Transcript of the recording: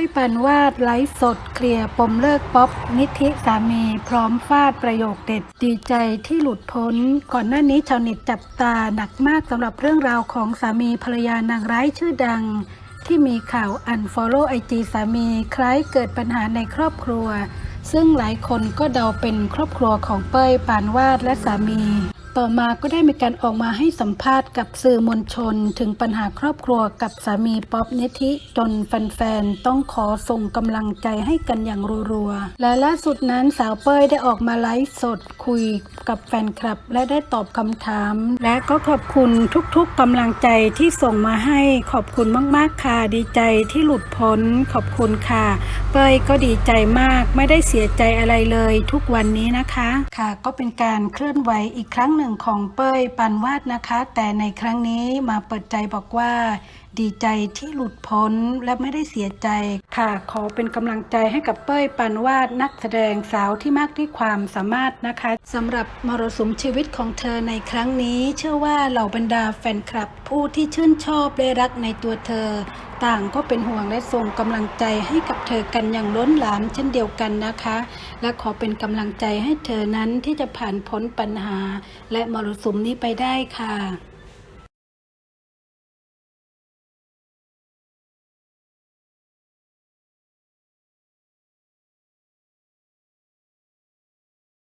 ยปานวาดไลฟ์สดเคลียร์ปมเลิกป๊อปนิธิสามีพร้อมฟาดประโยคเด็ดดีใจที่หลุดพ้น ก่อนหน้านี้ชาวเน็ตจับตาหนักมากสำหรับเรื่องราวของสามีภรรยานางร้ายชื่อดัง ที่มีข่าวอันฟอลโล่ไอจีสามีคล้ายเกิดปัญหาในครอบครัว ซึ่งหลายคนก็เดาเป็นครอบครัวของเป้ยปานวาดและสามี ต่อมาก็ได้มีการออกมาให้สัมภาษณ์กับสื่อมวลชน ถึงปัญหาครอบครัวกับสามีป๊อปนิธิจนแฟนๆ ต้องขอส่งกำลังใจให้กันอย่างรัวๆ และล่าสุดนั้นสาวเป้ยได้ออกมาไลฟ์สดคุยกับแฟนคลับ และได้ตอบคำถาม และก็ขอบคุณทุกๆกำลังใจที่ส่งมาให้ขอบคุณมากๆค่ะดีใจที่หลุดพ้นขอบคุณค่ะ เป้ยก็ดีใจมากไม่ได้เสียใจอะไรเลยทุกวันนี้นะคะ ค่ะก็เป็นการเคลื่อนไหวอีกครั้งหนึ่งของเป้ยปานวาดนะคะ แต่ในครั้งนี้มาเปิดใจบอกว่า ดีใจที่หลุดพ้นและไม่ได้เสียใจค่ะ ขอเป็นกำลังใจให้กับเป้ยปานวาดนักแสดงสาวที่มากด้วยความสามารถนะคะสำหรับมรสุมชีวิตของเธอในครั้งนี้ เชื่อว่าเหล่าบรรดาแฟนคลับผู้ที่ชื่นชอบและรักในตัวเธอ ต่างก็เป็นห่วงและส่งกำลังใจให้กับเธอกันอย่างล้นหลามเช่นเดียวกันนะคะ และขอเป็นกำลังใจให้เธอนั้นที่จะผ่านพ้นปัญหา และมรสุมนี้ไปได้ค่ะ